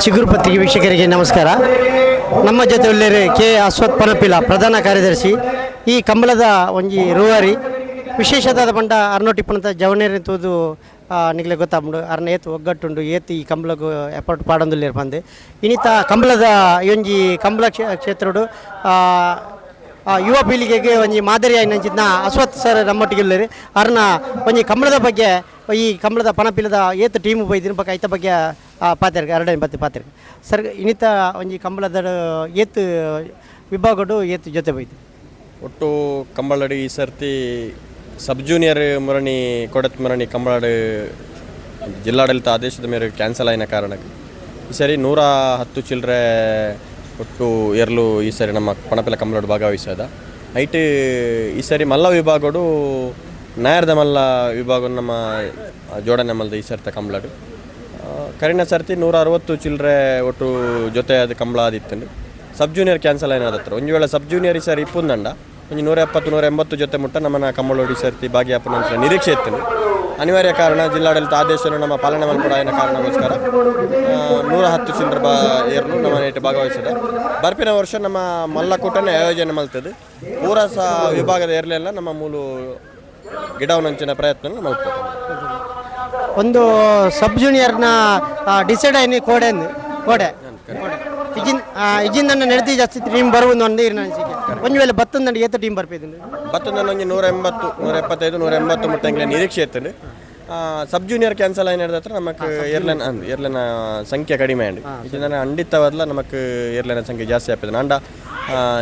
ಚಿಗುರು ಪತ್ರಿಕೆ ವೀಕ್ಷಕರಿಗೆ ನಮಸ್ಕಾರ. ನಮ್ಮ ಜೊತೆ ಕೆ. ಅಶ್ವತ್ ಪನಪಿಲ, ಪ್ರಧಾನ ಕಾರ್ಯದರ್ಶಿ, ಈ ಕಂಬಳದ ಒಂಜಿ ರೂವಾರಿ, ವಿಶೇಷದಾದ ಪಂಡ ಅರ್ನೋಟಿ ಪಣತ ಜವನೇರಿ ತೂದು ನಿಗ್ಲೆ ಗೊತ್ತಾಗ್ಬಿಡು. ಅರ್ನ ಏತು ಒಗ್ಗಟ್ಟುಂಡು, ಏತು ಈ ಕಂಬಳಗೂ ಎಫರ್ಟ್ ಪಾಡೊಂದುಲ್ಲೇರು ಬಂದೆ ಇನ್ನಿತ ಕಂಬಳದ ಈ ಒಂಜಿ ಕಂಬಳ ಕ್ಷೇ- ಕ್ಷೇತ್ರಡು ಯುವ ಪೀಳಿಗೆಗೆ ಒಂಜಿ ಮಾದರಿ ನಂಚಿದ್ನ ಅಶ್ವಥ್ ಸರ್ ನಮ್ಮೊಟ್ಟಿಗೆ ಇಲ್ಲರಿ ಅರ್ನ ಒಂಜಿ ಕಂಬಳದ ಬಗ್ಗೆ, ಈ ಕಂಬಳದ ಪಣಪಿಲದ ಏತ್ ಟೀಮ್ ಬೈದಿನ ಬಗ್ಗೆ ಐತ ಬಗ್ಗೆ ಪಾತಿರ್ಗೆ, ಎರಡನೇ ಬತ್ತಿ ಪಾತಿರ್ಗೆ. ಸರ್ ಇನ್ನಿತ ಒಂಜಿ ಕಂಬಳದ ಏತ್ ವಿಭಾಗಡು ಏತ್ ಜೊತೆ ಬೈದು ಒಟ್ಟು ಕಂಬಳಡು ಈ ಸರ್ತಿ ಸಬ್ ಜೂನಿಯರ್ ಮುರಣಿ, ಕೊಡತ್ ಮುರಣಿ ಕಂಬಳಡು ಜಿಲ್ಲಾಡಳಿತ ಆದೇಶದ ಮೇರೆಗೆ ಕ್ಯಾನ್ಸಲ್ ಆಯಿನ ಕಾರಣಕ್ಕೆ. ಈ ಸರಿ ನೂರ ಹತ್ತು ಚಿಲ್ಲರೆ ಒಟ್ಟು ಎರಲು ಈ ಸರಿ ನಮ್ಮ ಪಣಪೆಲ ಕಂಬಳೋಡು ಭಾಗವಹಿಸದ. ಟಿ ಈ ಸರಿ ಮಲ್ಲ ವಿಭಾಗಡು ನಾಯರ್ದ ಮಲ್ಲ ವಿಭಾಗ ನಮ್ಮ ಜೋಡಣೆ ಮಲ್ಲದ ಈ ಸರ್ತ ಕಂಬಳಡು ಕರಿನ ಸರ್ತಿ ನೂರ ಅರವತ್ತು ಚಿಲ್ಲರೆ ಒಟ್ಟು ಜೊತೆ ಅದು ಕಂಬಳ ಆದಿತ್ತು ಸಬ್ ಜೂನಿಯರ್ ಕ್ಯಾನ್ಸಲ್ ಏನಾದತ್ರ ಒಂದು ವೇಳೆ ಸಬ್ ಜೂನಿಯರ್ ಈ ಸರಿ ಇಪ್ಪುಂದಂಡ ಒಂದು ನೂರ ಎಪ್ಪತ್ತು, ನೂರ ಎಂಬತ್ತು ಜೊತೆ ಮುಟ್ಟ ನಮ್ಮನ್ನ ಕಂಬಳೋಡಿ ಸರ್ತಿ ಭಾಗಿಯಾಪನ ನಿರೀಕ್ಷೆ ಇತ್ತು ಅನಿವಾರ್ಯ ಕಾರಣ ಜಿಲ್ಲಾಡಳಿತ ಆದೇಶವನ್ನು ನಮ್ಮ ಪಾಲನೆ ಮಲ್ಪಡಾಯನ ಕಾರಣಕ್ಕೋಸ್ಕರ ಆ, ನೂರ ಹತ್ತು ಚಿಲ್ಲರ ಬಾ ಏರ್ನು ನಮ್ಮ ನೇಟ್ ಭಾಗವಹಿಸಿದೆ. ಬರ್ಪಿನ ವರ್ಷ ನಮ್ಮ ಮಲ್ಲಕೂಟನೇ ಆಯೋಜನೆ ಮಾಡ್ತದೆ. ಪೂರ ಸಹ ವಿಭಾಗದ ಏರ್ಲೆಲ್ಲ ನಮ್ಮ ಮೂಲು ಗಿಡವನಂಚಿನ ಪ್ರಯತ್ನ ಮಾಡ್ತದೆ. ಒಂದು ಸಬ್ ಜೂನಿಯರ್ನ ಡಿಸೈಡ್ ಕೋಡೆ. ಕೋಡೆ ಇಜಿಂದ ನಡೆದಿ ಜಾಸ್ತಿ ಟೀಮ್ ಬರುವುದು ಒಂದು ಇರೋ ಅನಿಸಿಕೆ ಒಂದು ವೇಳೆ ಬತ್ತೊಂದು ಏತ ಟೀಮ್ ಬರ್ಬೇಕು ಭತ್ತದ ಒಂಜಿ ನೂರ ಎಂಬತ್ತು ನೂರ ಎಪ್ಪತ್ತೈದು ನೂರ ಎಂಬತ್ತು ಮುಟ್ಟಂಗೆ ನಿರೀಕ್ಷೆ ಇರ್ತದೆ. ಸಬ್ ಜೂನಿಯರ್ ಕ್ಯಾನ್ಸಲ್ ಏನು ಹೇಳಿದ್ರೆ ನಮಕ್ ಏರ್ಲೈನ್ ಏರ್ಲೈನ್ ಸಂಖ್ಯೆ ಕಡಿಮೆ ಅಂಡ್ ಇದನ್ನ ಅಂಡಿತ್ತವಲ್ಲ ನಮಕ್ ಏರ್ಲೈನ್ ಸಂಖ್ಯೆ ಜಾಸ್ತಿ ಆಗ್ತದೆ. ಅಂಡ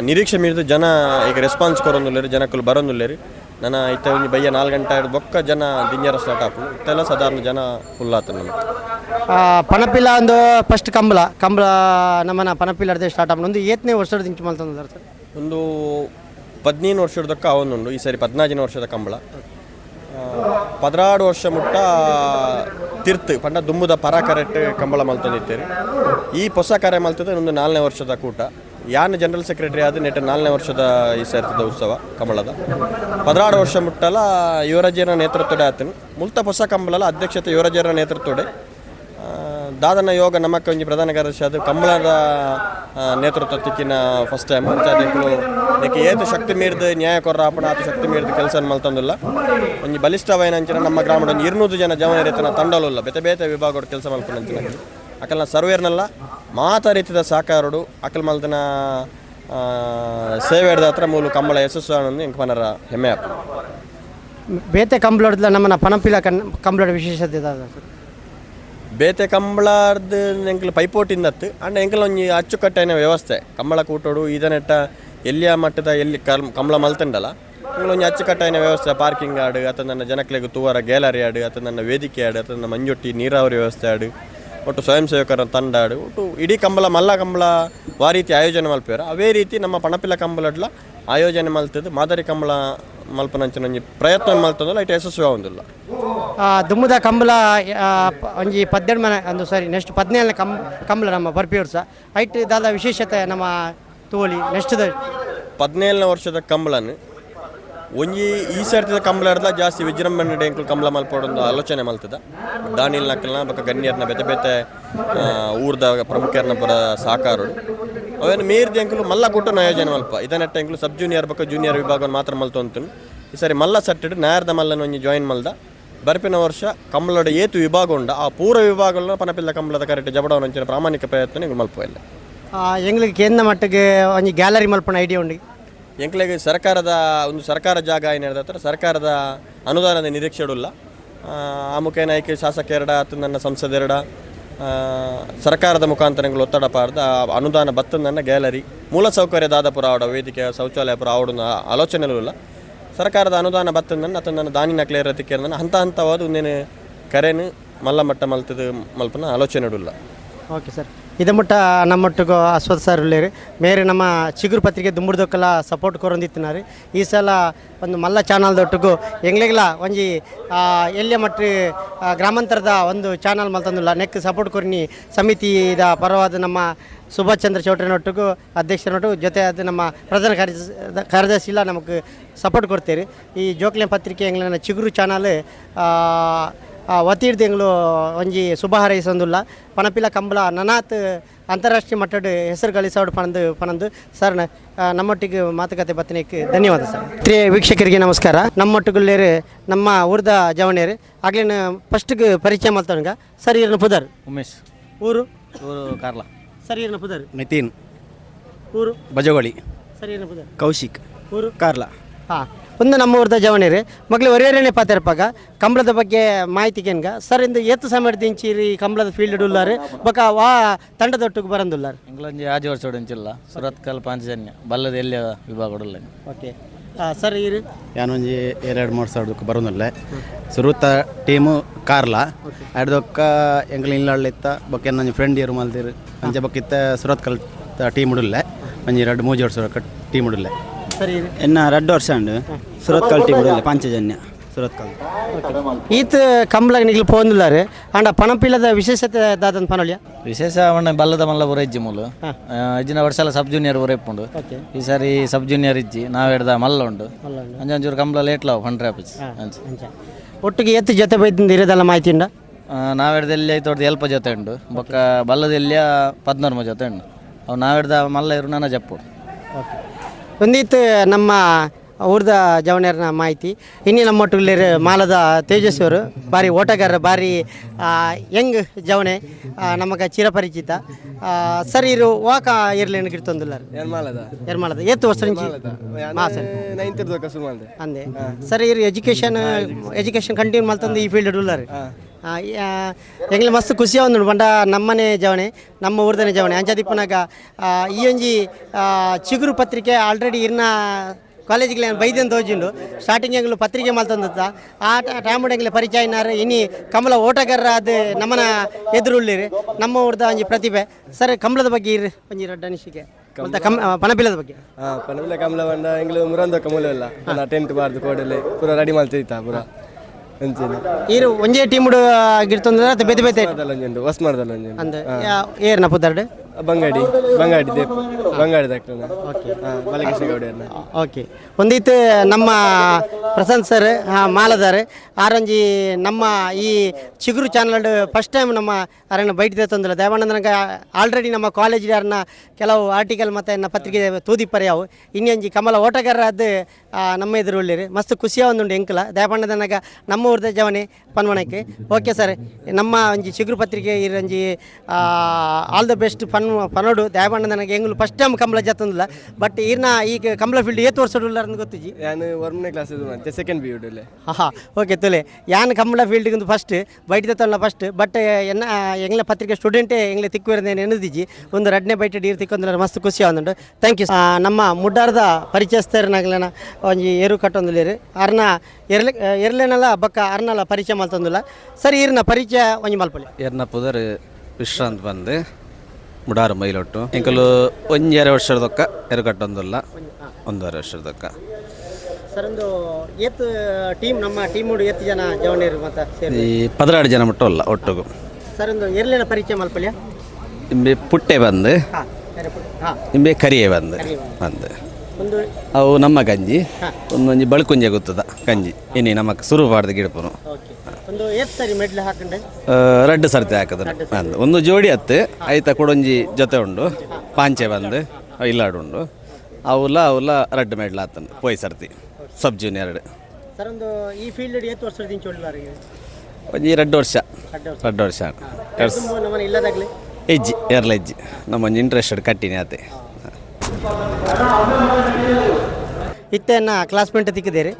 ನಿರೀಕ್ಷೆ ಮೀರಿದ ಜನ ಈಗ ರೆಸ್ಪಾನ್ಸ್ ಕೊರೊಂದುಲ್ಲೇರಿ ಜನಕ್ಕೂ ಬರೋಂದುಲ್ಲೇರಿ. ನನ್ನ ಇತ್ತ ಒಂಜಿ ಬಯ್ಯ ನಾಲ್ಕು ಗಂಟೆ ಆಯ್ತು. ಬೊಕ್ಕ ಜನ ದಿಂಜರ ಸ್ಟಾರ್ಟ್ ಆಪು ಇತ್ತೆಲ್ಲ ಸಾಧಾರಣ ಜನ ಫುಲ್ ಆತ ನಮಗೆ. ಪನಪಿಲ್ಲ ಒಂದು ಫಸ್ಟ್ ಕಂಬಳ. ಕಂಬಳ ನಮ್ಮನ ಪನಪಿಲ್ಲ ಅರ್ಧ ಸ್ಟಾರ್ಟ್ ಆಗಿ ಒಂದು ಏತನೇ ವರ್ಷದ ದಿಂಚು ಮಲ್ತಂದ್ರೆ ಸರ್. ಒಂದು ಪದ್ನೀನು ವರ್ಷದಕ್ಕ ಅವನೊಂದು. ಈ ಸರಿ ಪದ್ನಾಜಿನ ವರ್ಷದ ಕಂಬಳ. ಆ, ಪದ್ರಾಡು ವರ್ಷ ಮುಟ್ಟ ತಿರ್ತ್ ಪಂಡ ದುಂಬುದ ಪರ ಕರೆಕ್ಟ್ ಕಂಬಳ ಮಲ್ತಂದಿತ್ತೇರಿ ಈ ಹೊಸ ಕರೆ ಮಲ್ತದ ಒಂದು ನಾಲ್ಕನೇ ವರ್ಷದ ಕೂಟ. ಯಾನ್ ಜನರಲ್ ಸೆಕ್ರೆಟರಿ ಆದ ನೆಟ್ಟ ನಾಲ್ಕನೇ ವರ್ಷದ ಈ ಸರ್ತದ ಉತ್ಸವ ಕಂಬಳದ ಪದ್ರಾಡು ವರ್ಷ ಮುಟ್ಟಲ ಯುವರಾಜ್ಯನ ನೇತೃತ್ವಡೆ ಆತನು. ಮುಲ್ತ ಹೊಸ ಕಂಬಳಲ ಅಧ್ಯಕ್ಷತೆ ಯುವರಾಜರ ನೇತೃತ್ವಡೆ ದಾದನ ಯೋಗ ನಮಕ್ ಒಂಜಿ ಪ್ರಧಾನ ಕಾರ್ಯದರ್ಶಿ ಅದು ಕಂಬಳದ ನೇತೃತ್ವ ತಿಕ್ಕಿನ ಫಸ್ಟ್ ಟೈಮ್ ಅದಕ್ಕೆ ಇದಕ್ಕೆ ಏತು ಶಕ್ತಿ ಮೀರಿದ, ನ್ಯಾಯ ಕೊರ ಆಪಣ ಆತ ಶಕ್ತಿ ಮೀರಿದ ಕೆಲಸ ಮಲ್ತಂದಿಲ್ಲ ಒಂಜಿ ಅಂಚಿನ ನಮ್ಮ ಗ್ರಾಮದ ಒಂದು ಇರುನೂರು ಜನ ಜವನ ರೀತಿಯ ತಂಡಲಿಲ್ಲ ಬೇತೆ ಬೇತೆ ವಿಭಾಗ ಕೆಲಸ ಮಲ್ಕೊಂಡು ಅಕಲ್ನ ಸರ್ವೇರ್ನಲ್ಲ ಮಾತ ರೀತಿದ ಅಕಲ್ ಮಲ್ತನ ಸೇವೆ ಹಿಡ್ದ ಹತ್ರ ಮೂಲ ಕಂಬಳ ಯಶಸ್ಸು ಅನ್ನೋದು ಎಂಕ್ ಮನರ ಹೆಮ್ಮೆ ಆಗ್ತದೆ. ಬೇತೆ ಕಂಬಳದ ನಮ್ಮನ ಪನಪಿಲ ಕನ್ ಕಂಬಳದ ವಿಶೇಷತೆ ಇದಾದ? ಬೇತೆ ಕಂಬಳದ ಎಂಕಲ್ ಪೈಪೋಟಿಂದತ್ತು ಅಂಡ್ ಎಂಕಲ್ ಒಂಜಿ ಅಚ್ಚುಕಟ್ಟಿನ ವ್ಯವಸ್ಥೆ. ಕಂಬಳ ಕೂಟೋಡು ಈದನೆಟ್ಟ ಎಲ್ಲಿಯ ಮಟ್ಟದ ಎಲ್ಲಿ ಕಂಬಳ ಮಲ್ತಂಡಲ್ಲ ಎಂಕಲ್ ಒಂಜಿ ಅಚ್ಚುಕಟ್ಟಿನ ವ್ಯವಸ್ಥೆ ಪಾರ್ಕಿಂಗ್ ಆಡು ಅಥವಾ ನನ್ನ ಜನಕ್ಲೆಗ್ ತೂವರ ಗ್ಯಾಲರಿ ಆಡು ಅಥವಾ ನನ್ನ ವೇದಿಕೆ ಆಡು ಅಥವಾ ನನ್ನ ಮಂಜೊಟ್ಟಿ ನೀರಾವರಿ ವ್ಯವಸ್ಥೆ ಆಡು. ಒಟ್ಟು ಸ್ವಯಂ ಸೇವಕರ ತಂಡ ಆಡು. ಒಟ್ಟು ಇಡೀ ಕಂಬಳ ಮಲ್ಲ ಕಂಬಳ ವಾ ರೀತಿ ಆಯೋಜನೆ ಮಲ್ಪೇರ ಅವೇ ರೀತಿ ನಮ್ಮ ಪಣಪಿಲ ಕಂಬಳಡ್ಲ ಆಯೋಜನೆ ಮಲ್ತದ್ದು. ಮಾದರಿ ಕಂಬಳ ಮಲ್ಪನಂಚಿನ ಒಂಜಿ ಪ್ರಯತ್ನ ಮಲ್ತದಲ್ಲ ಇಟ್ಟು ಯಶಸ್ವಿ ಆಗುದಿಲ್ಲ ಆ, ದುಮ್ಮದ ಕಂಬಳ ಆ, ಒಂಜಿ ಪದ್ದೆಡ್ ಮನೆ ಅಂದು ಸಾರಿ ನೆಕ್ಸ್ಟ್ ಪದಿನೇಳನೇ ಕಂ ಕಂಬಳ ನಮ್ಮ ಬರ್ಪಿ ವರ್ಷ ಐಟ್ ದಾದ ವಿಶೇಷತೆ ನಮ್ಮ ತೋಳಿ ನೆಕ್ಸ್ಟ್ ಪದಿನೇಳನೇ ವರ್ಷದ ಕಂಬಳನ್ನು ಒಂಜಿ ಈ ಸರ್ತಿದ ಕಂಬಳ ಹಿಡ್ದ ಜಾಸ್ತಿ ವಿಜೃಂಭಣೆ ಡೇಂಕ್ ಕಂಬಳ ಮಲ್ಪಡೊಂದು ಆಲೋಚನೆ ಮಲ್ತದ. ದಾನಿಲ್ ನಕಲ್ನ ಬೊಕ್ಕ ಗಣ್ಯರ್ನ ಬೇತೆ ಬೇತೆ ಊರ್ದ ಪ್ರಮುಖರ್ನ ಪರ ಸಹಕಾರರು ಅವೇನು ಮೀರ್ದ ದೇಂಕ್ಲು ಮಲ್ಲ ಕೊಟ್ಟು ನಯೋಜನೆ ಮಲ್ಪ. ಇದನ್ನೆಟ್ಟ ಎಂಕಲು ಸಬ್ ಜೂನಿಯರ್ ಬೊಕ ಜೂನಿಯರ್ ವಿಭಾಗವನ್ನು ಮಾತ್ರ ಮಲ್ತೊಂತನು ಈ ಸರಿ ಮಲ್ಲ ಸಟ್ಟಿಡು ನಾಯರ್ದ ಮಲ್ಲನ ಒಂಜಿ ಜಾಯಿನ್ ಮಲ್ದ. ಬರ್ಪಿನ ವರ್ಷ ಕಂಬಳದ ಏತು ವಿಭಾಗ ಉಂಡ. ಆ ಪೂರ ವಿಭಾಗಗಳನ್ನ ಪನಪಿಲ್ಲ ಕಂಬಳದ ಕರೆಕ್ಟ್ ಜಬಡವನಂಚಿನ ಪ್ರಾಮಾಣಿಕ ಪ್ರಯತ್ನ ಮಲ್ಪ ಇಲ್ಲ ಎಂಗ್ಲಿಗೆ ಕೇಂದ್ರ ಮಟ್ಟಿಗೆ ಒಂಜಿ ಗ್ಯಾಲರಿ ಮಲ್ಪನ ಐಡಿಯಾ ಉಂಡಿ ಎಂಕ್ಲೆಗೆ ಸರ್ಕಾರದ ಒಂದು ಸರ್ಕಾರ ಜಾಗ ಏನು ಹೇಳಿದ್ರೆ ಸರ್ಕಾರದ ಅನುದಾನದ ನಿರೀಕ್ಷೆ ಇಡಲ್ಲ ಆ ಮುಖೇನ ಶಾಸಕ ಎರಡ ಅಥವಾ ನನ್ನ ಸಂಸದೆರಡ ಸರ್ಕಾರದ ಮುಖಾಂತರಗಳು ಒತ್ತಡ ಪಾರ್ದ ಅನುದಾನ ನನ್ನ ಗ್ಯಾಲರಿ ಮೂಲಸೌಕರ್ಯ ದಾದಪುರ ಆವಡ, ವೇದಿಕೆ, ಶೌಚಾಲಯಪುರ ಆವಡನ ಆಲೋಚನೆಲೂ ಇಲ್ಲ. ಸರ್ಕಾರದ ಅನುದಾನ ಬತ್ತಂದನ್ನ ಅಥವಾ ನನ್ನ ದಾನಿನ ಕ್ಲಿಯರ್ ನನ್ನ ಹಂತ ಹಂತವಾದ ಒಂದೇನು ಕರೆನು ಮಲ್ಲ ಮಟ್ಟ ಮಲ್ತದ ಮಲ್ಪನ ಆಲೋಚನೆ ಇಡಲ್ಲ ಓಕೆ ಸರ್. ಇದು ಮುಟ್ಟ ನಮ್ಮೊಟ್ಟಿಗೂ ಅಶ್ವಥ್ ಸರ್ ಉಳ್ಳೇರಿ ಮೇರೆ ನಮ್ಮ ಚಿಗುರು ಪತ್ರಿಕೆ ದುಂಬುಡ್ದಕ್ಕೆಲ್ಲ ಸಪೋರ್ಟ್ ಕೊರೊಂದಿತ್ತಿನಾರಿ ಈ ಸಲ ಒಂದು ಮಲ್ಲ ಚಾನಲ್ದೊಟ್ಟಿಗೂ ಎಂಗ್ಲೆಗ್ಲ ಒಂಜಿ ಆ, ಮಟ್ಟಿ ಗ್ರಾಮಾಂತರದ ಒಂದು ಚಾನಲ್ ಮಲ್ತಂದಿಲ್ಲ ನೆಕ್ ಸಪೋರ್ಟ್ ಕೊರಿನಿ ಸಮಿತಿದ ಪರವಾದ ನಮ್ಮ ಸುಭಾಷ್ ಚಂದ್ರ ಚೌಟ್ರಿನೊಟ್ಟಿಗೂ ಅಧ್ಯಕ್ಷರೊಟ್ಟಿಗೂ ಜೊತೆ ಅದು ನಮ್ಮ ಪ್ರಧಾನ ಕಾರ್ಯದರ್ಶಿ ಕಾರ್ಯದರ್ಶಿ ನಮಗೆ ಸಪೋರ್ಟ್ ಕೊಡ್ತೀರಿ. ಈ ಜೋಕ್ಲೆ ಪತ್ರಿಕೆ ಎಂಗ್ಲಿನ ಚಿಗುರು ಚಾನಲ್ ಒತ್ತಿಡ್ದು ಎಂಗ್ಲು ಒಂಜಿ ಶುಭ ಹಾರೈಸೊಂದುಲ್ಲ ಪನಪಿಲ ಕಂಬಳ ನನಾತ್ ಅಂತಾರಾಷ್ಟ್ರೀಯ ಮಟ್ಟದ ಹೆಸರು ಗಳಿಸೋಡು ಪಣಂದು ಪಣಂದು ಸರ್ ನಮ್ಮೊಟ್ಟಿಗೆ ಮಾತುಕತೆ ಬತ್ತನಿಕ್ಕೆ ಧನ್ಯವಾದ ಸರ್. ತ್ರೀ ವೀಕ್ಷಕರಿಗೆ ನಮಸ್ಕಾರ. ನಮ್ಮೊಟ್ಟಿಗುಳ್ಳೇರು ನಮ್ಮ ಊರ್ದ ಜವನೇರು ಆಗ್ಲಿನ ಫಸ್ಟ್ಗೆ ಪರಿಚಯ ಮಾಡ್ತಾವಂಗ ಸರ್ ಇರ್ನ ಪುದರ್. ಉಮೇಶ್. ಊರು? ಊರು ಕಾರ್ಲ. ಸರ್ ಇರ್ನ ಪುದರ್. ನಿತಿನ್ ಊರು? ಬಜಗೋಳಿ ಸರ್ ಇರ್ನ ಪುದರ್. ಕೌಶಿಕ್. ಊರು? ಕಾರ್ಲ. ಹಾಂ. ಒಂದು ನಮ್ಮ ಊರ್ದ ರೀ. ಮಗ್ಳು ಒರೇರೇನೆ ಪಾತಿರ್ಪಾಗ ಕಂಬಳದ ಬಗ್ಗೆ ಮಾಹಿತಿ ಕೆನ್ಗ ಸರ್ ಇಂದು ಏತು ಸಮಯ ಇಂಚಿರಿ ಕಂಬಳದ ಫೀಲ್ಡ್ ಉಲ್ಲಾರು ಬಕ ವಾ ತಂಡದೊಟ್ಟಿಗೆ ಬರಂದುಲ್ಲಾರಿ ಎಂಗ್ಲೊಂಜಿ ಆಜಿ ವರ್ಷ ಉಂಚಿಲ್ಲ ಸುರತ್ ಕಲ್ ಪಾಂಚಜನ್ಯ. ಬಲ್ಲದ ಎಲ್ಲಿ ವಿಭಾಗ ಉಡಲ್ಲ ಓಕೆ. ಸರ್ ಇರು ಯಾನೊಂಜಿ ಎರಡು ಮೂರು ಸಾವಿರದಕ್ಕೆ ಬರೋದಿಲ್ಲ. ಸುರುತ್ತ ಟೀಮು ಕಾರ್ಲ. ಆಡ್ದೊಕ್ಕ ಎಂಗ್ಲ ಇಲ್ಲಾಳಿತ್ತ ಬೊಕ್ಕ ನನ್ನ ಫ್ರೆಂಡ್ ಇರು ಮಲ್ದಿರು ಅಂಚೆ ಬಕ್ಕಿತ್ತ ಸುರತ್ ಕಲ್ ಟೀಮ್ ಉಡಲ್ಲ. ಒಂಜಿ ಎರಡು ಮೂಜಿ ವರ್ಷ ಟೀಮ್ ಉಡಲ್ಲ. ಸರ್ ಎನ್ನ ಎರಡು ವರ್ಷ ಉಂಡು ಸುರತ್ ಕಲ್ಟಿ ಬಿಡಲ್ಲ ಪಂಚಜನ್ಯ ಸುರತ್ ಕಲ್ ಈತ ಕಂಬಳ ನಿಗ್ಲು ಪೋಂದಿಲ್ಲಾರೆ ಅಂಡ ಪಣಪಿಲ್ಲದ ವಿಶೇಷತೆ ದಾದನ್ ಪನೊಳ್ಯ ವಿಶೇಷ ಅವಣ್ಣ ಬಲ್ಲದ ಮಲ್ಲ ಊರ ಇಜ್ಜಿ ಮೂಲು ಇಜ್ಜಿನ ವರ್ಷ ಎಲ್ಲ ಸಬ್ ಜೂನಿಯರ್ ಬರ ಇಪ್ಪುಂಡು. ಈ ಸಾರಿ ಸಬ್ ಜೂನಿಯರ್ ಇಜ್ಜಿ ನಾವು ಹಿಡ್ದ ಮಲ್ಲ ಉಂಡು ಅಂಜಂಜೂರು ಕಂಬ್ಲ ಲೇಟ್ ಲಾವ್ ಪಂಡ್ರೆ ಆಫೀಸ್ ಒಟ್ಟಿಗೆ ಎತ್ತು ಜೊತೆ ಬೈದಿಂದ ಇರೋದೆಲ್ಲ ಮಾಹಿತಿ ಉಂಡ ನಾವು ಹಿಡ್ದ ಎಲ್ಲಿ ಐತೆ ಹೊಡ್ದು ಎಲ್ಪ ಜೊತೆ ಉಂಡು ಬೊಕ್ಕ ಬಲ್ಲದ ಎಲ್ಲಿಯ ಪದ್ನರ್ಮ ಜೊತೆ ಉಂಡು ಅವು ನಾವು ಹಿಡ್ದ ಮಲ್ಲ ಇರು ನನ್ನ ಜಪ್ಪು. ಓಕೆ. ಒಂದಿತ್ತು ನಮ್ಮ ಊರ್ದ ಜವನೇರನ ಮಾಹಿತಿ. ಇನ್ನು ನಮ್ಮೊಟ್ಟಿಗೆ ಮಾಲದ ತೇಜಸ್ವರು ಭಾರಿ ಓಟಗಾರ ಭಾರಿ ಯಂಗ್ ಜವನೆ ನಮಗೆ ಚಿರಪರಿಚಿತ. ಆ, ಸರ್ ಇರು ವಾಕ ಇರ್ಲಿ ಕಿಡ್ತೊಂದಿಲ್ಲ ಎರ್ಮಾಲದ ಎರ್ಮಾಲದ ಎತ್ತು ವರ್ಷ ನೈನ್ತ್ ಇರ್ದಕ್ಕ ಅಂದೆ. ಸರ್ ಇರು ಎಜುಕೇಷನ್ ಎಜುಕೇಷನ್ ಕಂಟಿನ್ಯೂ ಮಾಡ್ತಂದು ಈ ಫೀಲ್ಡ್ ಉಳ್ಳಾರು ಎಂಗ್ಲ ಮಸ್ತ್ ಖುಷಿ ಒಂದು ಬಂಡ ನಮ್ಮನೆ ಜವಣೆ ನಮ್ಮ ಊರ್ದನೆ ಜವಣೆ. ಅಂಚದಿಪ್ಪನಾಗ ಆ, ಈ ಒಂಜಿ ಚಿಗುರು ಪತ್ರಿಕೆ ಆಲ್ರೆಡಿ ಇರ್ನ ಕಾಲೇಜಿಗೆ ಬೈದನ್ ತೋಜಿಂಡು ಸ್ಟಾರ್ಟಿಂಗ್ ಎಂಗ್ಲು ಪತ್ರಿಕೆ ಮಲ್ತಂದತ್ತ ಆ ಟೈಮ್ ಎಂಗ್ಲ ಪರಿಚಯ ಇನ್ನಾರು ಇನಿ ಕಮಲ ಓಟಗಾರರ ಅದು ನಮ್ಮನ ಎದುರುಳ್ಳಿರಿ. ನಮ್ಮ ಊರ್ದ ಒಂಜಿ ಪ್ರತಿಭೆ. ಸರ್ ಕಮಲದ ಬಗ್ಗೆ ಇರಿ ಒಂಜಿ ರಡ್ಡ ಅನಿಸಿಕೆ. ಮತ್ತೆ ಕಮ್ ಬಗ್ಗೆ. ಪನಪಿಲ ಕಮಲ ಬಂದ ಎಂಗ್ಲು ಮುರಂದ ಕಮಲ ಇಲ್ಲ ಟೆಂಟ್ ಬಾರ್ದು ಕೋಡಲ್ಲಿ ಪೂರ ರೆಡಿ ಮಾಡ್ತಿತ್ತ ಪೂರ. ಎಂಚಿನ ಇರು ಒಂಜೇ ಟೀಮ್ ಗಿರ್ತಂದ್ರೆ ಅದು ಬೇತೆ ಬೇತೆ. ಅಂದ್ರೆ ಏರ್ ಏರ್ನ ಪುದರ್ಡ್ ಬಂಗಾಡಿ ಬಂಗಾಡಿ ದೇಪ್ ಬಂಗಾಡಿ ಡಾಕ್ಟರ್ ಓಕೆ. ಒಂದಿತ್ತು ನಮ್ಮ ಪ್ರಸಂತ್ ಸರ್ ಮಾಲದಾರ್ ಆರಂಜಿ ನಮ್ಮ ಈ ಚಿಗುರು ಚಾನಲ್ ಫಸ್ಟ್ ಟೈಮ್ ನಮ್ಮ ಅರಣ್ಯ ಬೈಟ್ ತಂದಿಲ್ಲ ದಯವಾನಂದ ನನಗೆ ಆಲ್ರೆಡಿ ನಮ್ಮ ಕಾಲೇಜ್ ಯಾರನ್ನ ಕೆಲವು ಆರ್ಟಿಕಲ್ ಮತ್ತು ನನ್ನ ಪತ್ರಿಕೆ ತೂದಿಪ್ಪರೆ ಅವು ಇನ್ನೊಂಜಿ ಕಮಲ ಓಟಗಾರ ಅದು ನಮ್ಮ ಎದುರು ಉಳ್ಳಿರಿ. ಮಸ್ತ್ ಖುಷಿಯ ಒಂದುಂಡು ಎಂಕಲ. ನನಗ ನಮ್ಮ ಊರ್ದ ಜವನೆ ಪನ್ವಣಕ್ಕೆ ಓಕೆ ಸರ್ ನಮ್ಮ ಒಂಜಿ ಚಿಗುರು ಪತ್ರಿಕೆ ಇರಂಜಿ ಆಲ್ ದ ಬೆಸ್ಟ್ ಪನ್ ಪನೋಡು ದಯಾಪಣ್ಣದನಗೆ ಹೆಂಗ್ಲು ಫಸ್ಟ್ ಟೈಮ್ ಕಂಬಳ ಜತ್ತಂದಿಲ್ಲ ಬಟ್ ಇರ್ನ ಈಗ ಕಂಬಳ ಫೀಲ್ಡ್ ಏತ್ ವರ್ಷ ಅಂತ ಗೊತ್ತಿಜಿ ನಾನು ವರ್ಮನೆ ಕ್ಲಾಸ್ ಇದು ಮತ್ತೆ ಸೆಕೆಂಡ್ ಬಿ ಯುಡಲೆ ಹಾಂ ಓಕೆ ತೊಲೆ. ಯಾನ್ ಕಂಬಳ ಫೀಲ್ಡ್ಗಿಂದು ಫಸ್ಟ್ ಬೈಟ್ ತಲ್ಲ ಫಸ್ಟ್ ಬಟ್ ಎನ್ನ ಎಂಗ್ಲ ಪತ್ರಿಕೆ ಸ್ಟೂಡೆಂಟೇ ಎಂಗ್ಲೆ ತಿಕ್ಕುವಿರದೇನು ಎನ್ನದಿಜಿ ಒಂದು ರಡ್ನೆ ಬೈಟ್ ಡೀರ್ ತಿಕ್ಕೊಂದ್ರೆ ಮಸ್ತ್ ಖುಷಿ ಆಗುಂಡು ಥ್ಯಾಂಕ್ ಯು ನಮ್ಮ ಮುಡ್ಡಾರ್ದ ಪರಿಚಯಸ್ಥರನಾಗ್ಲೇನ ಒಂಜಿ ಏರು ಕಟ್ಟೊಂದುಲೇರು ಅರ್ನ ಎರ್ಲೆ ಎರ್ಲೆನಲ್ಲ ಬಕ್ಕ ಅರ್ನಲ್ಲ ಪರಿಚಯ ಮಾಡ್ತಂದಿಲ್ಲ ಸರಿ ಇರ್ನ ಪರಿಚಯ ಒಂಜಿ ಮಲ್ಪಲಿ. ಎರ್ನ ಪುದರ್ ವಿಶ್ರಾಂತ್ ಬಂದು. ಮುಡಾರು ಮೈಲೊಟ್ಟು. ಎಂಕಲು ಒಂಜೆರೆ ವರ್ಷದೊಕ್ಕ ಎರುಕಟ್ಟೊಂದುಲ್ಲ ಒಂದೂವರೆ ವರ್ಷದೊಕ್ಕ. ಸರ್ ಒಂದು ಏತ್ ಟೀಮ್ ನಮ್ಮ ಟೀಮ್ ಏತ್ ಜನ ಜವನೇರು ಮತ್ತು ಸೇರಿ ಈ ಪದರಾಡು ಜನ ಮಟ್ಟ ಅಲ್ಲ ಒಟ್ಟಿಗೂ. ಸರ್ ಒಂದು ಎರ್ಲೆನ ಪರಿಚಯ ಮಲ್ಪಲಿಯ? ನಿಂಬೆ ಪುಟ್ಟೆ ಬಂದು. ನಿಂಬೆ ಕರಿಯೇ ಬಂದು ಬಂದು. ಒಂದು ಅವು ನಮ್ಮ ಗಂಜಿ. ಒಂದೊಂದು ಬಳ್ಕುಂಜೆ ಗೊತ್ತದ ಗಂಜಿ. ಇನ್ನಿ ನಮ್ಮ ಸುರು ಪಾಡ್ದು ಗಿಡಪುರು ಓಕೆ. ಒಂದು ಏತ್ ಸರಿ ಮೆಡ್ಲ್ ಹಾಕೊಂಡೆ. ರಡ್ಡು ಸರ್ತಿ ಹಾಕಿದ್ರೆ ಒಂದು ಜೋಡಿ ಹತ್ತು ಐತ ಕೊಡೊಂಜಿ ಜೊತೆ ಉಂಡು ಪಾಂಚೆ ಬಂದು ಇಲ್ಲಾಡು ಉಂಡು. ಅವುಲ ಅವುಲ ರಡ್ಡು ಮೆಡ್ಲ ಆತನು ಪೋಯ್ ಸರ್ತಿ ಸಬ್ ಜೂನಿಯರ್ ಸರ್ ಒಂದು ಈ ಫೀಲ್ಡ್ ಏತ್ ವರ್ಷದಿಂದ ಒಂಜಿ ಎರಡು ವರ್ಷ. ಎರಡು ವರ್ಷ. ಇಲ್ಲದಾಗಲಿ. ಹೆಜ್ಜಿ ಎರಲ ಹೆಜ್ಜಿ ನಮ್ಮೊಂದು ಇಂಟ್ರೆಸ್ಟೆಡ್ ಕಟ್ಟಿನಿ ಆತೆ. ಇತ್ತೆನ್ನ ಕ್ಲಾಸ್ಮೇಟ್ ತಿಕ್ಕಿದ್ದೀರಿ.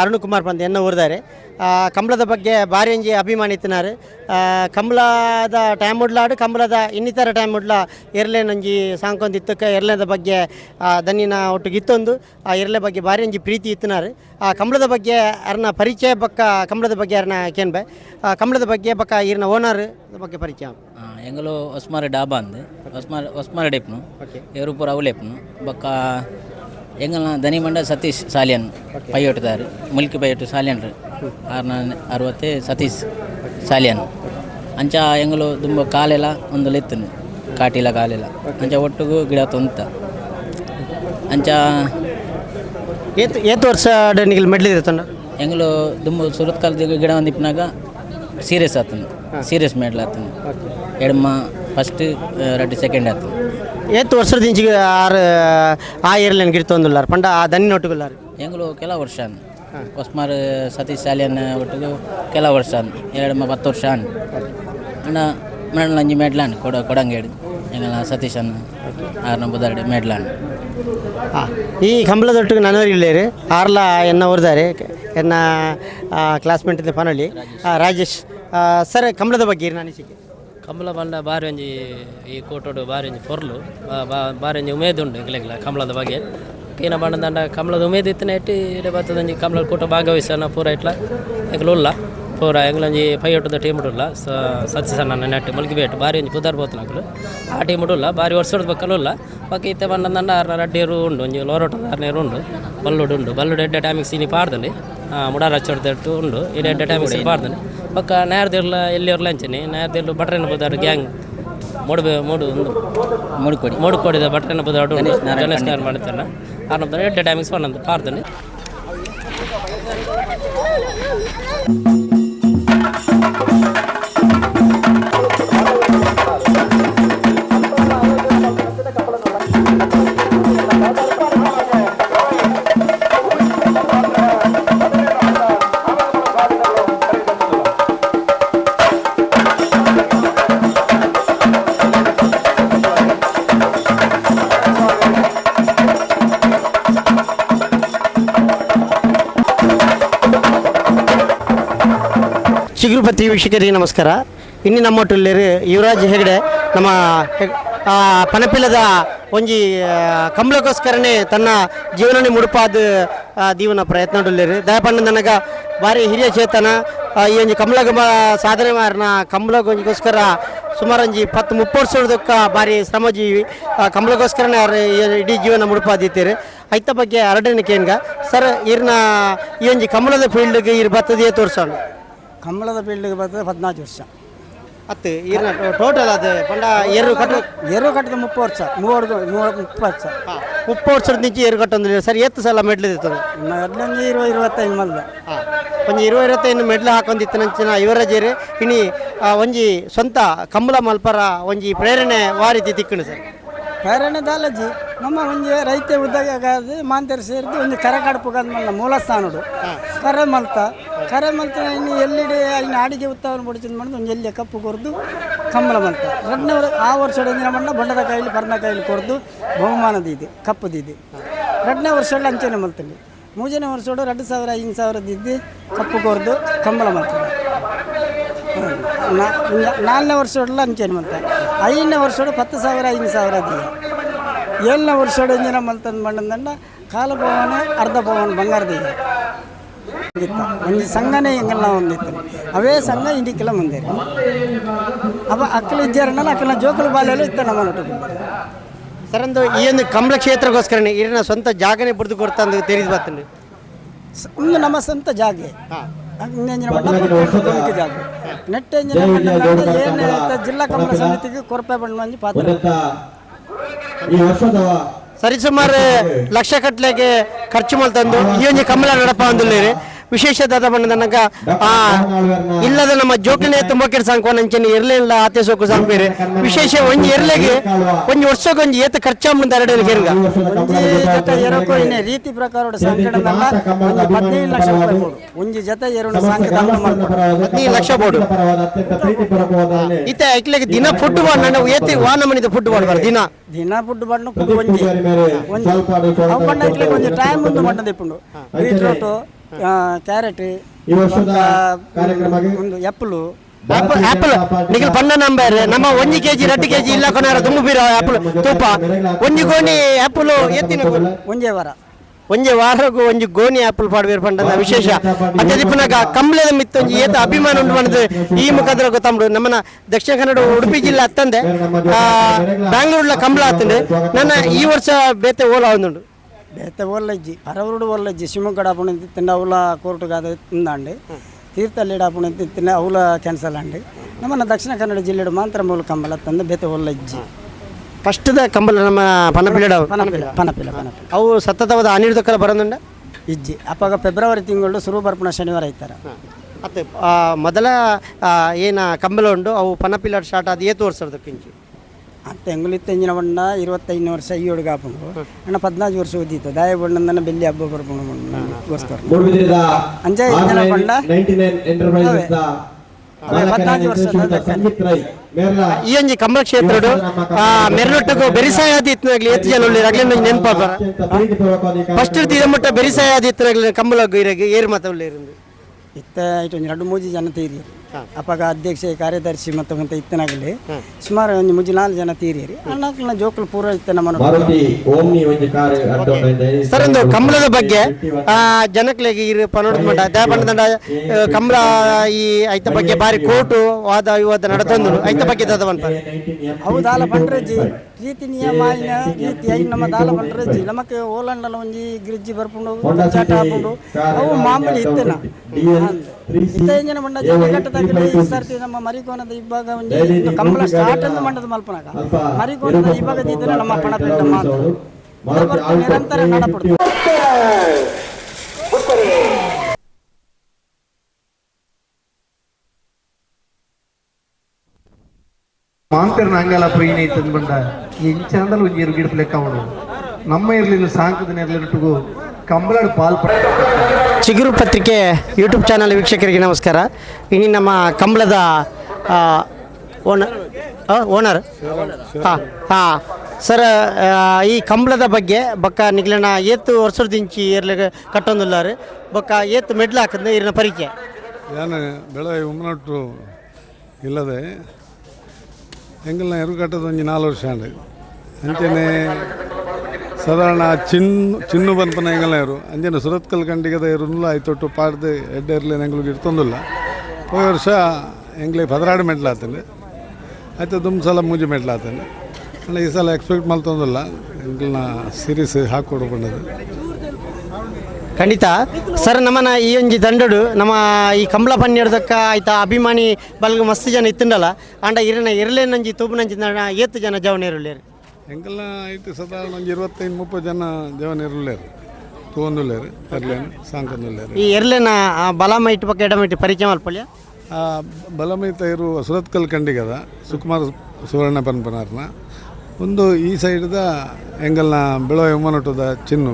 ಅರುಣ್ ಕುಮಾರ್ ಪಂತ್ ಎನ್ನ ಊರ್ದಾರೆ ಕಂಬಳದ ಬಗ್ಗೆ ಭಾರಿ ಅಭಿಮಾನಿ ಇತ್ತಿನಾರು. ಕಂಬಳದ ಟೈಮ್ ಉಡ್ಲಾಡು ಕಂಬಳದ ಇನ್ನಿತರ ಟೈಮ್ ಉಡ್ಲ ಎರಲೆನೊಂಜಿ ಸಾಂಕೊಂದು ಇತ್ತಕ್ಕೆ ಎರಲೆದ ಬಗ್ಗೆ ದನ್ನಿನ ಒಟ್ಟಿಗೆ ಇತ್ತೊಂದು. ಆ ಎರಲೆ ಬಗ್ಗೆ ಭಾರಿ ಪ್ರೀತಿ ಇತ್ತಿನಾರು. ಆ ಕಂಬಳದ ಬಗ್ಗೆ ಅರ್ನ ಪರಿಚಯ ಬಕ್ಕ ಕಂಬಳದ ಬಗ್ಗೆ ಅರ್ನ ಕೇನ್ಬೆ. ಕಂಬಳದ ಬಗ್ಗೆ ಬಕ್ಕ ಇರ್ನ ಓನರ್ ಬಗ್ಗೆ ಪರಿಚಯ. ಎಂಗಲು ಹೊಸ್ಮಾರಿ ಡಾಬಾ ಅಂದೆ. ಹೊಸ್ಮಾರಿ ಹೊಸ್ಮಾರಿ ಡೆಪ್ನು. ಓಕೆ. ಏರು ಪೂರ ಬಕ್ಕ దನಿ ಮಂಡ ಸತೀಶ್ ಸಾಲಿಯನ್ பையோட்டுதார் ಮುಲ್ಕಿ பையோட்டு சாலியன் ಆರ್ನ ಅರವತ್ತೆ ಸತೀಶ್ ಸಾಲಿಯನ್. ಅಂಚ ಎಂಗಲು ದುಂಬ ಕಾಲೆಲ ಒಂದು ಲೆತ್ತನು ಕಾಟಿಲ ಕಾಲೆಲ ಅಂಚ ಒಟ್ಟಿಗೂ ಗಿಡ ತೊಂತ. ಅಂಚ ಏತ್ ಏತ್ ವರ್ಷ ನಿಗಲ್ ಮೆಡ್ಲಿದೆ ತೊಂಡ ಎಂಗಲು ದುಂಬು ಸುರತ್ ಕಾಲದ ಗಿಡ ಒಂದಿಪ್ಪಿನಾಗ ಸೀರಿಯಸ್ ಆತನು ಸೀರಿಯಸ್ ಮೇಡ್ಲ್ ಆತನು ಎಡಮ ಫಸ್ಟ್ ರಡ್ಡು ಸೆಕೆಂಡ್ ಆತನು. ಏತ್ ವರ್ಷದ ಇಂಚಿ ಆರು ಆ ಏರ್ಲೇನ್ ಗಿರ್ತೊಂದುಲ್ಲಾರ ಪಂಡ ಆ ದನಿ ನೊಟ್ಟುಗುಲ್ಲಾರ ಎಂಗ್ಲು ಕೆಲ ವರ್ಷ ಅನ್ ಹೊಸ್ಮಾರ್ ಸತೀಶ್ ಸಾಲಿಯನ್ನ ಒಟ್ಟಿಗೆ ಕೆಲ ವರ್ಷ ಎರಡು ಹತ್ತು ವರ್ಷ ಅನ್ ಅಣ್ಣ ಮೇಡಲ್ ಅಂಜಿ ಮೇಡ್ಲಾನ್ ಕೊಡ ಕೊಡಂಗೇಡು. ಎಂಗಲ ಸತೀಶ್ ಅನ್ನ ಆರ್ನ ಬುದಾರ್ಡೆ ಮೇಡ್ಲಾನ್. ಈ ಕಂಬಳದೊಟ್ಟಿಗೆ ಇಲ್ಲೇ ಇಲ್ಲೇರಿ. ಆರ್ಲ ಎನ್ನ ಹೊರದಾರೆ ಎನ್ನ ಕ್ಲಾಸ್ಮೇಟ್ ಆ, ರಾಜೇಶ್. ಸರ್ ಕಂಬಳದ ಬಗ್ಗೆ ನಾನು ಅನಿಸಿಕೆ ಕಂಬಳ ಬಣ್ಣ ಬಾರಿ ಒಂಜಿ ಈ ಕೋಟೋಡು ಬಾರಿ ಒಂಜಿ ಪೊರ್ಲು ಬಾರೆಂಜಿ ಬಾ- ಬಾರಿ ಒಂಜಿ ಉಮೇದು ಉಂಡು ಎಂಗ್ಲೆಗ್ಲ ಕಂಬಳದ ಬಗ್ಗೆ ಕೀನ ಬಣ್ಣದಂಡ ಕಮಲದ ಉಮೇದು ಇತ್ತನ ಇಟ್ಟು ಇಡೆ ಬರ್ತದಂಜಿ ಕಂಬಳ ಕೂಟ ಭಾಗವಹಿಸನ ಪೂರ ಇಟ್ಲ ಎಂಗ್ಲು ಉಲ್ಲ ಪೂರ ಎಂಗ್ಲೊಂಜಿ ಪೈಯೊಟ್ಟದ ಟೀಮ್ ಉಡುಲ್ಲ. ಸತ್ಯ ಸಣ್ಣ ನೆಟ್ಟು ಮಲ್ಗಿ ಬೇಟ್ ಬಾರಿ ಒಂಜಿ ಪುದಾರ್ ಬೋತ್ನಕ್ಲು ಆ ಟೀಮ್ ಉಡುಲ್ಲ. ಬಾರಿ ವರ್ಷದ ಬಕ್ಕಲು ಉಲ್ಲ ಬಾಕಿ ಇತ್ತೆ ಬಂದ ನನ್ನ ರಡ್ಡೇರು ಉಂಡು. ಒಂಜಿ ಲೋರೋಟದ ಆರ್ನೇರು ಉಂಡು. ಬಲ್ಲುಡು ಉಂಡು. ಬಲ್ಲುಡು ಎಡ್ಡೆ ಟೈಮಿಗೆ ಸೀನಿ ಪಾಡ್ದಲ್ಲಿ. ಮುಡಾರ ಹಚ್ಚೊಡ್ದಟ್ಟು ಉಂಡು. ಇಲ್ಲಿ ಎಡ್ಡೆ ಟೈಮಿಗೆ ಸೀನಿ ಪಾಡ್ದಲ್ಲಿ. ಬಕ್ಕ ನೇರದಿರ್ಲ ಎಲ್ಲಿಯವ್ರಲ್ಲ ಅಂಚನೆ. ನೇರದಿರ್ಲು ಬಟ್ರೇನ ಬೋದಾರ ಗ್ಯಾಂಗ್ ಮೂಡಬೇ ಮೂಡು ಮುಡ್ಕೊಡಿ. ಮೂಡು ಕೊಡಿದ ಬೋದಾಡು ಗಣೇಶ್ ನಾರಾಯಣ ಮಾಡ್ತಾನೆ ನಂತರ ಎಡ್ಡೆ ಟೈಮಿಗೆ ಸ್ಪಂದ ಪಾಡ್ತಾನೆ ಚಿಗುರುಪತಿ ವೀಕ್ಷಕರಿಗೆ ನಮಸ್ಕಾರ. ಇನ್ನು ನಮ್ಮೊಟ್ಟಲ್ಲಿ ಯುವರಾಜ್ ಹೆಗಡೆ ನಮ್ಮ ಪನಪಿಲದ ಒಂಜಿ ಕಂಬಳಕ್ಕೋಸ್ಕರನೇ ತನ್ನ ಜೀವನನೇ ಮುಡುಪಾದ ದೀವನ ಪ್ರಯತ್ನಡುಲ್ಲೇರಿ ದಯಪಂಡ ನನಗ ಭಾರಿ ಹಿರಿಯ ಚೇತನ. ಈ ಒಂಜಿ ಕಂಬಳಗ ಸಾಧನೆ ಮಾರಿನ ಕಂಬಳಗೋಸ್ಕರ ಸುಮಾರು ಒಂಜಿ ಪತ್ತು ಮುಪ್ಪತ್ತು ವರ್ಷದಕ್ಕ ಭಾರಿ ಶ್ರಮಜೀವಿ. ಈ- ಇಡೀ ಜೀವನ ಮುಡುಪಾದಿತ್ತೀರಿ. ಐತ ಬಗ್ಗೆ ಹರಡನಿಕೆ ಏನ್ಗ? ಸರ್, ಇರ್ನ, ಈ ಒಂಜಿ ಕಂಬಳದ ಫೀಲ್ಡ್ಗೆ ಇರ್ ಬತ್ತದೇ ತೋರ್ಸೋಣ. ಕಂಬಳದ ಬೀಳ್ಗೆ ಬರ್ತದೆ ಹದಿನಾಲ್ಕು ವರ್ಷ. ಹತ್ತು ಇರ್ನ ಟೋಟಲ್ ಅದು ಪಂಡ ಎರಡು ಕಟ್ಟು ಎರಡು ಕಟ್ಟದ ಮುಪ್ಪು ವರ್ಷ ಮೂವರ್ದು ಮೂವತ್ತು ಮುಪ್ಪು ವರ್ಷ. ಮುಪ್ಪ ವರ್ಷದ ನಿಂಚಿ ಎರಡು ಕಟ್ಟೊಂದಿಲ್ಲ ಸರ್ ಎತ್ತು ಸಲ ಮೆಡ್ಲ್ ಇರ್ತದೆ ಇನ್ನು ಹದಿನೊಂದು ಇರುವ ಇರುವತ್ತೈದು ಮಲ್ದ ಒಂಜಿ ಇರುವ ಇರುವತ್ತೈದು ಮೆಡ್ಲು ಹಾಕೊಂಡಿತ್ತು ನಂಚಿನ ಇವರಜೇರಿ ಇನಿ ಇಣಿ ಒಂಜಿ ಸ್ವಂತ ಕಂಬಳ ಮಲ್ಪರ ಒಂಜಿ ಪ್ರೇರಣೆ ವಾರಿತಿ ತಿಕ್ಕಣ ಸರ್. ಪ್ರೇರಣೆ ದಾಲಜಿ ನಮ್ಮ ಒಂಜಿ ರೈತ ಉದ್ಯೋಗ ಮಾಂತರ ಸೇರಿದ್ದು ಒಂದು ಕರೆ ಕಡುಪು ಮಲ್ಲ ಮೂಲ ಸ್ಥಾನಡು ಕರೆ ಮಲ್ತ. ಕರೆ ಮಲ್ತ ಇನ್ನು ಎಲ್ಲಿಡೆ ಇನ್ನು ಅಡಿಗೆ ಉತ್ತವನ ಬಡಿಸಿದ ಮಾಡಿದ ಒಂದು ಎಲ್ಲಿ ಕಪ್ಪು ಕೊರ್ದು ಕಂಬಳ ಮಲ್ತ. ಎರಡನೇ ವರ್- ಆ ವರ್ಷ ಎಂದಿನ ಮಣ್ಣ ಬಣ್ಣದ ಕೈಲಿ ಪರ್ಣ ಕೈಲಿ ಕೊರ್ದು ಬಹುಮಾನದ ಇದೆ ಕಪ್ಪದಿದೆ ಎರಡನೇ ವರ್ಷ ಅಂಚನೆ ಮಲ್ತಲ್ಲಿ ಮೂರನೇ ವರ್ಷ ಎರಡು ಸಾವಿರ ಐದು ಸಾವಿರದಿದ್ದು ಕಪ್ಪು ಕೊರ್ದು ಕಂಬಳ ಮಲ್ತಾರೆ ನಾ- ವರ್ಷ ಅಂಚೇನು ಮಲ್ತ. ಐದನೇ ವರ್ಷೋಡು ಪತ್ತು ಸಾವಿರ ಐದು ಸಾವಿರ ಇದೆಯಾ ಏಳನೇ ವರ್ಷೋಡು ಇಂಜಿನ ಮಲ್ತಂದು ಮಂಡಂದಂಡ ಕಾಲ ಭವನ ಅರ್ಧ ಭವನ ಬಂಗಾರದ ಇದೆ. ಇತ್ತು ಒಂದು ಸಂಘನೇ ಹಿಂಗೆಲ್ಲ ಒಂದಿತ್ತು. ಅವೇ ಸಂಘ ಇಂಡಿಕೆಲ್ಲ ಮುಂದೆ ಅವ ಅಕ್ಕಲು ಇದ್ದಾರನಲ್ಲ ಅಕ್ಕಲ ಜೋಕಲ ಬಾಲೆಲ್ಲ ಇತ್ತ ನಮ್ಮ ನಟು ಸರ್ ಒಂದು ಈ ಒಂದು ಕಂಬಳ ಕ್ಷೇತ್ರಕ್ಕೋಸ್ಕರನೇ ಇರಿನ ಸ್ವಂತ ಜಾಗನೇ ಬಿಡ್ದು ಕೊಡ್ತಾ ಅಂತ ತಿಳಿದು ಬರ್ತೀನಿ ಒಂದು ನಮ್ಮ ಸ್ವಂತ ಜಾಗೆ. ಜಾಗ. ನೆಟ್ ಏನು ಜಿಲ್ಲಾ ಸಮಿತಿಗೆ ಕೊರಪೆ ಬಣ್ಣ ಮಂಜಿ ಪಾತ್ರ ಸರಿಸುಮಾರು ಲಕ್ಷ ಕಟ್ಲೆಗೆ ಖರ್ಚು ಮಾಡ್ತಂದು ಈ ಒಂದು ಕಮಲ ನಡಪ ಅಂದುಲ್ಲೇರಿ ವಿಶೇಷದಾದ ಬಣ್ಣದನಕ ನನಗ ಆ ಇಲ್ಲದ ನಮ್ಮ ಜೋಕಿನ ತುಂಬ ಕೆಟ್ಟ ಇರಲಿಲ್ಲ ನಂಚನೆ ಇರ್ಲಿಲ್ಲ ಆತೆ ಸೋಕು ಸಂಪೇರಿ ವಿಶೇಷ ಒಂಜಿ ಇರ್ಲೆಗೆ ಒಂಜಿ ವರ್ಷಕ್ಕೆ ಒಂಜಿ ಏತ ಖರ್ಚಾ ಮುಂದೆ ಎರಡು ಕೇರ್ಗ ಜೊತೆ ಎರಕೋ ಇನ್ನೇ ರೀತಿ ಪ್ರಕಾರ ಒಂದು ಹದಿನೈದು ಲಕ್ಷ ಒಂಜಿ ಜೊತೆ ಎರಡು ಸಂಕಟ ಹದಿನೈದು ಲಕ್ಷ ಬೋಡು ಇತ್ತೆ ಐಕ್ಲೆಗೆ ದಿನ ಫುಡ್ ಬಾಡ್ ನಾನು ಏತಿ ವಾನ ಮನಿದ ಫುಡ್ ಬಾಡ್ ದಿನ. ದಿನ ಫುಡ್ ಬಾಡ್ನು ಕುದು ಒಂಜಿ ಒಂಜಿ ಅವು ಬಣ್ಣ ಇಟ್ಲಿಕ್ಕೆ ಒಂಜಿ ಟೈಮ್ ಒಂದು ಬಣ್ಣ ದಿಪ್ಪುಂಡು ಬೀಟ್ರೋಟು ಕ್ಯಾರೆಟ್ ಒಂದು ಎಪ್ಪಲು ಆಪಲ್ ಆಪಲ್ ನಿಖಿಲ್ ಪನ್ನ ನಂಬರ್ ನಮ್ಮ ಒಂಜಿ ಕೆಜಿ ಎರಡು ಕೆಜಿ ಇಲ್ಲ ಕೊನಾರ ತುಂಬು ಬೀರ ಆಪಲ್ ತೂಪ. ಒಂಜಿ ಗೋಣಿ ಆಪಲ್ ಎತ್ತಿನ ಗೋಣಿ. ಒಂಜೇ ವಾರ. ಒಂಜೆ ವಾರಗೂ ಒಂಜಿ ಗೋಣಿ ಆಪಲ್ ಪಾಡ್ಬೇರ್ ಪಂಡದ ವಿಶೇಷ. ಅದೇ ದಿಪ್ಪನಾಗ ಮಿತ್ತ ಮಿತ್ತೊಂಜಿ ಏತ ಅಭಿಮಾನ ಉಂಟು ಮಾಡಿದ್ರೆ ಈ ಮುಖಾಂತರ ಗೊತ್ತಂಬಡು ನಮ್ಮನ ದಕ್ಷಿಣ ಕನ್ನಡ ಉಡುಪಿ ಜಿಲ್ಲೆ ಹತ್ತಂದೆ ಬ್ಯಾಂಗ್ಳೂರ್ಲ ಕಂಬ್ಳ ಹತ್ತಂದೆ ನನ್ನ ಈ ವರ್ಷ ಬೇತೆ ಓಲಾ ಒಂದುಂಡು ಬೇತೆ ಒಲ್ಲಜ್ಜಿ ಪರವರುಡು ಒಲ್ಲಜ್ಜಿ ಶಿವಮೊಗ್ಗ ಆಪುಣ ತಿನ್ನ ಅವಲ ಗಾದ ತಿಂದಾಂಡು ತೀರ್ಥಹಳ್ಳಿ ಆಪುಣ ತಿನ್ನ ಅವಲ ಕ್ಯಾನ್ಸಲ್ ಅಂಡಿ ನಮ್ಮನ ದಕ್ಷಿಣ ಕನ್ನಡ ಜಿಲ್ಲೆಡು ಮಾತ್ರ ಮೂಲ ಕಂಬಳ ತಂದು ಬೇತೆ ಒಲ್ಲಜ್ಜಿ. ಫಸ್ಟ್ದ ಕಂಬಲ ನಮ್ಮ ಪನಪಿಲ್ಲ ಪನಪಿಲ್ಲ ಪನಪಿಲ ಪನಪಿಲ ಅವು ಸತತವಾದ ಅನಿರ್ದಕ್ಕಲ ಬರೋದಂಡ? ಇಜ್ಜಿ ಅಪ್ಪಾಗ ಫೆಬ್ರವರಿ ತಿಂಗಳು ಸುರು ಬರ್ಪಣ ಶನಿವಾರ ಐತಾರ. ಮತ್ತೆ ಮೊದಲ ಏನ ಕಂಬಳ ಉಂಡು ಅವು ಪನಪಿಲಾಡ್ ಸ್ಟಾರ್ಟ್ ಆದ ಏತು ವರ್ಷದಕ್ಕಿಂಚಿ ತೆಂಗುಲಿತ್ತ ಎಂಜಿನ ಬಣ್ಣ ಇರುವತ್ತೈದು ವರ್ಷ ಈ ಹುಡುಗ ಹಾಕೊಂಡು ಅಣ್ಣ ಪದ್ನಾಲ್ಕು ವರ್ಷ ಓದಿತ್ತು ದಾಯ ಬಣ್ಣನ ಬೆಲ್ಲಿ ಹಬ್ಬ ಬರ್ಕೊಂಡು ಗೋಸ್ಕರ. ಅಂಜ ಎಂಜಿನ ಬಣ್ಣ ಈ ಒಂಜಿ ಕಂಬ ಕ್ಷೇತ್ರಡು ಮೆರ್ನೊಟ್ಟಗು ಬೆರಿಸಾಯ ಆದಿತ್ನಾಗ್ಲಿ ಎತ್ತು ಜನ ಉಳ್ಳಿ ರಗ್ಲಿ ನಂಗೆ ನೆನಪಾಪರ ಫಸ್ಟ್ ತೀರ ಮುಟ್ಟ ಬೆರಿಸಾಯ ಆದಿತ್ನಾಗ್ಲಿ ಕಂಬಲಾಗು ಇರಗೆ ಏರ್ ಮಾತ ಉಳ್ಳಿ ಇರಂದು. ಇತ್ತ ಇಟ್ಟು ಒಂದು ಎರಡು ಮೂಜಿ ಜನತೆ ತೀರ್ಲಿ ಅಪ್ಪಾಗ ಅಧ್ಯಕ್ಷ ಕಾರ್ಯದರ್ಶಿ ಮತ್ತು ಮತ್ತೆ ಇತ್ತನಾಗಲಿ. ಸುಮಾರು ಒಂದು ಮುಂಜಿ ನಾಲ್ಕು ಜನ ತೀರಿಯರಿ ಅಣ್ಣ ಜೋಕುಲು ಪೂರ ಇತ್ತ ನಮ್ಮ ಸರ್ ಒಂದು ಕಂಬಳದ ಬಗ್ಗೆ ಆ ಜನಕ್ಲೆಗೆ ಇರು ಪನೋಡ್ಕೊಂಡ ದಂಡ ಕಂಬಳ ಈ ಐತ ಬಗ್ಗೆ ಬಾರಿ ಕೋಟು ವಾದ ವಿವಾದ ನಡತಂದು ಐತ ಬಗ್ಗೆ ದಾದ ಹೌದಾಲ ಅವು ದಾಲ ಪಂಡ್ರಜ್ಜಿ ರೀತಿ ನಿಯಮ ರೀತಿ ಐನ್ ನಮ್ಮ ದಾಲ ಪಂಡ್ರಜಿ ನಮಕ್ ಓಲಂಡಲ ಒಂಜಿ ಗಿರಿಜ್ಜಿ ಬರ್ಪುಂಡು ಚಾಟ ಹಾಕೊಂಡು ಅವು ಮಾಮೂಲಿ ಇತ್ತನ. ಇತ್ತ ಎಂಜಿನ ಮಂಡ ಈ ಸರ್ತಿ ನಮ್ಮ ಮರಿಕೋನದ ಇಬ್ಬಾಗ ಒಂಜಿ ಕಂಬಳ ಸ್ಟಾರ್ಟ್ ಅಂತ ಮಂಡದ ಮಲ್ಪನಾಗ. ಮರಿಕೋನದ ಇಬ್ಬಾಗದ ಇದ್ರೆ ನಮ್ಮ ಪಣ ಪಿಂಡ ಮಾತು. ನಿರಂತರ ನಡಪಡ್ತು ಮಾಂತೇರ್ ನಂಗಲ ಪ್ರೀನಿ ತಂದು ಬಂದ. ಎಂಚಾಂದಲು ಒಂಜಿ ಇರು ಗಿಡಪ್ ಲೆಕ್ಕ ಅವನು ನಮ್ಮ ಇರ್ಲಿಲ್ಲ ಸಾಂಕದ ನೆರಳಿಟ್ಟುಗು ಕಂಬಳಾಡು ಪಾಲ್ಪಡ ಚಿಗುರು ಪತ್ರಿಕೆ ಯೂಟ್ಯೂಬ್ ಚಾನಲ್ ವೀಕ್ಷಕರಿಗೆ ನಮಸ್ಕಾರ. ಇನ್ನು ನಮ್ಮ ಕಂಬಳದ ಓನರ್ ಓನರ್? ಹಾಂ ಹಾಂ. ಸರ್ ಈ ಕಂಬಳದ ಬಗ್ಗೆ ಬೊಕ್ಕ ವರ್ಷದ ಇಂಚಿ ಇರಲಿ ಕಟ್ಟೊಂದಿಲ್ಲ ರೀ ಬೊಕ್ಕ ಏತು ಮೆಡ್ಲು ಹಾಕಿದ್ರೆ ಇರಿನ ಪರಿಚಯ? ಏನು ಬೆಳೆ ಉಮ್ಮನಟ್ಟು ಇಲ್ಲದೆ ಎಂಗಲ್ನ ಕಟ್ಟೋದು ಒಂದು ನಾಲ್ಕು ವರ್ಷ ಅಂಚನೆ ಸಾಧಾರಣ ಚಿನ್ನು ಚಿನ್ನು ಬನ್ಪನ ಎಂಗಲ್ನ ಇರು ಅಂಜನೆ ಸುರತ್ಕಲ್ ಕಂಡಿಗದ ಇರುಲ್ಲ ಐತೊಟ್ಟು ಪಾಡ್ದು ಎಡ್ಡೆ ಇರಲಿ ಎಂಗ್ಳಿಗೆ ಇರ್ತೊಂದಿಲ್ಲ ಹೋದ ವರ್ಷ ಎಂಗ್ಲಿ ಪದರಾಡು ಮೆಟ್ಲಾತೇನೆ ಆಯ್ತು ದುಮ್ ಸಲ ಮೂಜಿ ಮೆಟ್ಲಾತೇನೆ ಅಲ್ಲ ಈ ಸಲ ಎಕ್ಸ್ಪೆಕ್ಟ್ ಮಾಡ್ತೊಂದಿಲ್ಲ ಎಂಗ್ಲನ್ನ ಸೀರೀಸ್ ಹಾಕೊಡು ಖಂಡಿತ. ಸರ್ ನಮ್ಮನ ಈ ಒಂಜಿ ದಂಡಡು, ನಮ್ಮ ಈ ಕಂಬಳ ಪನ್ನೆಡ್ದಕ್ಕ ಆಯ್ತಾ ಅಭಿಮಾನಿ ಬಲ್ಗ ಮಸ್ತ್ ಜನ ಇತ್ತಂಡಲ್ಲ. ಅಂಡ ಇರನ ಇರಲೇನಂಜಿ ತೂಪುನಂಜಿ ಏತ್ತು ಜನ ಜವನ ಇರಲೇರು ಐತೆ ಐಟು ಸಾಧಾರಣ ಒಂದು ಇರುವತ್ತೈದು ಮುಪ್ಪತ್ತು ಜನ ದೇವನ ಇರಲೇರು ತಗೊಂದುಲ್ಲೇರು ಎರ್ಲೇನು ಸಾಂಕೊಂದುಲ್ಲೇರು ಈ ಎರ್ಲೆನ ಬಲಮ ಇಟ್ಟು ಪಕ್ಕ ಎಡಮ ಇಟ್ಟು ಪರಿಚಯ ಮಲ್ಪಲ್ಯ ಆ ಬಲಮೈತ ಇರುವ ಸುರತ್ಕಲ್ ಕಂಡಿಗದ ಸುಕುಮಾರ್ ಸುವರ್ಣ ಪನ್ಪನಾರ್ನ ಒಂದು ಈ ಸೈಡ್ದ ಎಂಗಲ್ನ ಬೆಳೋ ವಿಮಾನಟದ ಚಿನ್ನು.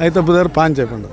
ಐತ ಬುಧರ್ ಪಾಂಚೆ ಪಂಡು